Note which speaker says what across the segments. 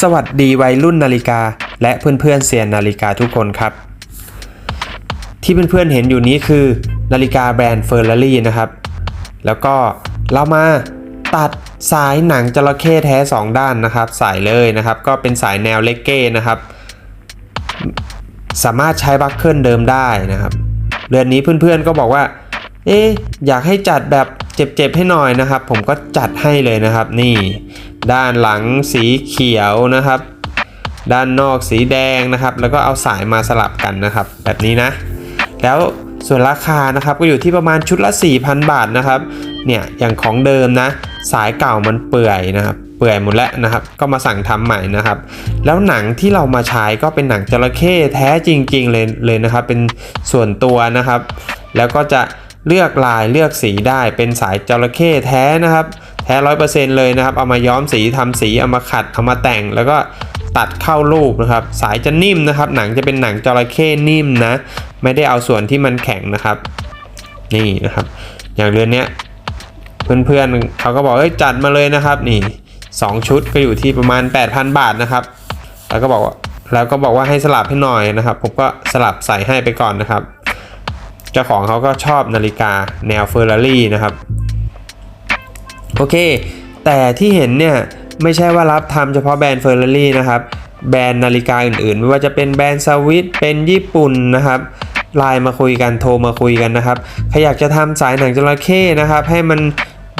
Speaker 1: สวัสดีวัยรุ่นนาฬิกา และเพื่อนๆเซียนนาฬิกาทุกคนครับ ที่เพื่อนๆเห็นอยู่นี้คือนาฬิกาแบรนด์เฟอร์รารี่นะครับ แล้วก็เรามาตัดสายหนังจระเข้แท้ 2 ด้านนะครับ สายเลยนะครับ ก็เป็นสายแนวเลกเก้นะครับ สามารถใช้บัคเกิลเดิมได้นะครับ เรือนนี้เพื่อนๆก็บอกว่า เอ๊อยากให้จัดแบบ เจ็บๆให้หน่อยนะครับ ผมก็จัดให้เลยนะครับ นี่ ด้านหลังสีเขียวนะครับ ด้านนอกสีแดงนะครับ แล้วก็เอาสายมาสลับกันนะครับ แบบนี้นะ แล้วส่วนราคานะครับก็อยู่ที่ประมาณชุดละ 4,000 บาทนะครับ เนี่ยอย่างของเดิมนะ สายเก่ามันเปื่อยนะครับเปื่อยหมดแล้วนะครับ ก็มาสั่งทำใหม่นะครับ แล้วหนังที่เรามาใช้ก็เป็นหนังจระเข้แท้จริง ๆ เลยเลยนะครับ เป็นส่วนตัวนะครับ แล้วก็จะ เลือกลายเลือกสีได้เป็นสายจระเข้แท้นะครับ แท้ร้อยเปอร์เซ็นต์เลยนะครับ เอามาย้อมสีทำสีเอามาขัดเอามาแต่งแล้วก็ตัดเข้ารูปนะครับ สายจะนิ่มนะครับ หนังจะเป็นหนังจระเข้นิ่มนะ ไม่ได้เอาส่วนที่มันแข็งนะครับ นี่นะครับ อย่างเรือนเนี้ยเพื่อนๆเขาก็บอกเอ้ยจัดมาเลยนะครับ นี่ 2 ชุดก็อยู่ที่ประมาณ 8,000 บาทนะครับ แล้วก็บอกว่าแล้วก็บอกว่าให้สลับให้หน่อยนะครับ ผมก็สลับใส่ให้ไปก่อนนะครับ จ้าของเขาก็ชอบนาฬิกาแนวเฟอร์รารี่นะครับ โอเค แต่ที่เห็นเนี่ยไม่ใช่ว่ารับทำเฉพาะแบรนด์เฟอร์รารี่นะครับ แบรนด์นาฬิกาอื่นๆ ไม่ว่าจะเป็นแบรนด์สวิตเป็นญี่ปุ่นนะครับไลน์มาคุยกันโทรมาคุยกันนะครับใครอยากจะทำสายหนังจระเข้นะครับ ให้มัน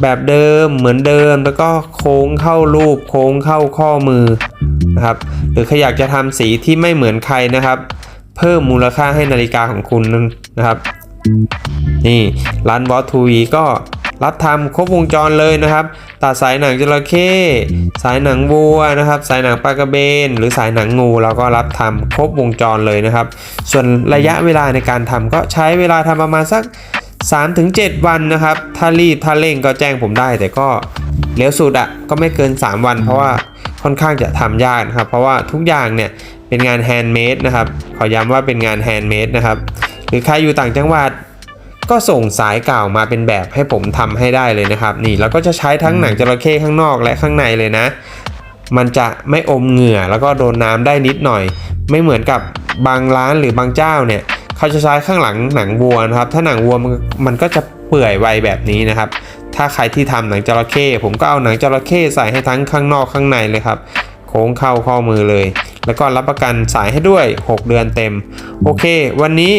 Speaker 1: แบบเดิมเหมือนเดิมแล้วก็โค้งเข้ารูปโค้งเข้าข้อมือนะครับหรือใครอยากจะทำสีที่ไม่เหมือนใครนะครับ เพิ่มมูลค่าให้นาฬิกาของคุณนะครับ นี่ร้านบอสทูวีก็รับทำครบวงจรเลยนะครับ ตัดสายหนังจระเข้สายหนังวัวนะครับ สายหนังปลากระเบน หรือสายหนังงูเราก็รับทำครบวงจรเลยนะครับ ส่วนระยะเวลาในการทำก็ใช้เวลาทำประมาณสัก 3-7 วันนะครับ ถ้ารีบถ้าเร่งก็แจ้งผมได้ แต่ก็เร็วสุดอะก็ไม่เกิน 3 วัน เพราะว่าค่อนข้างจะทำยากนะครับ เพราะว่าทุกอย่างเนี่ยเป็นงานแฮนด์เมดนะครับ ขอย้ำว่าเป็นงานแฮนด์เมดนะครับ หรือใครอยู่ต่างจังหวัดก็ส่งสายเก่ามาเป็นแบบให้ผมทำให้ได้เลยนะครับ นี่แล้วก็จะใช้ทั้งหนังจระเข้ข้างนอกและข้างในเลยนะ มันจะไม่อมเหงื่อแล้วก็โดนน้ำได้นิดหน่อย ไม่เหมือนกับบางร้านหรือบางเจ้าเนี่ยเขาจะใช้ข้างหลังหนังวัวนะครับ ถ้าหนังวัวมันมันก็จะเปื่อยไวแบบนี้นะครับ ถ้าใครที่ทำหนังจระเข้ผมก็เอาหนังจระเข้ใส่ให้ทั้งข้างนอกข้างในเลยครับ โค้งเข้าข้อมือเลย แล้วก็รับประกันสายให้ด้วย 6 เดือนเต็ม โอเค วันนี้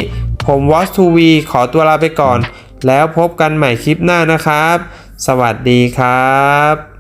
Speaker 1: ผมวอสทูวีขอตัวลาไปก่อน แล้วพบกันใหม่คลิปหน้านะครับ สวัสดีครับ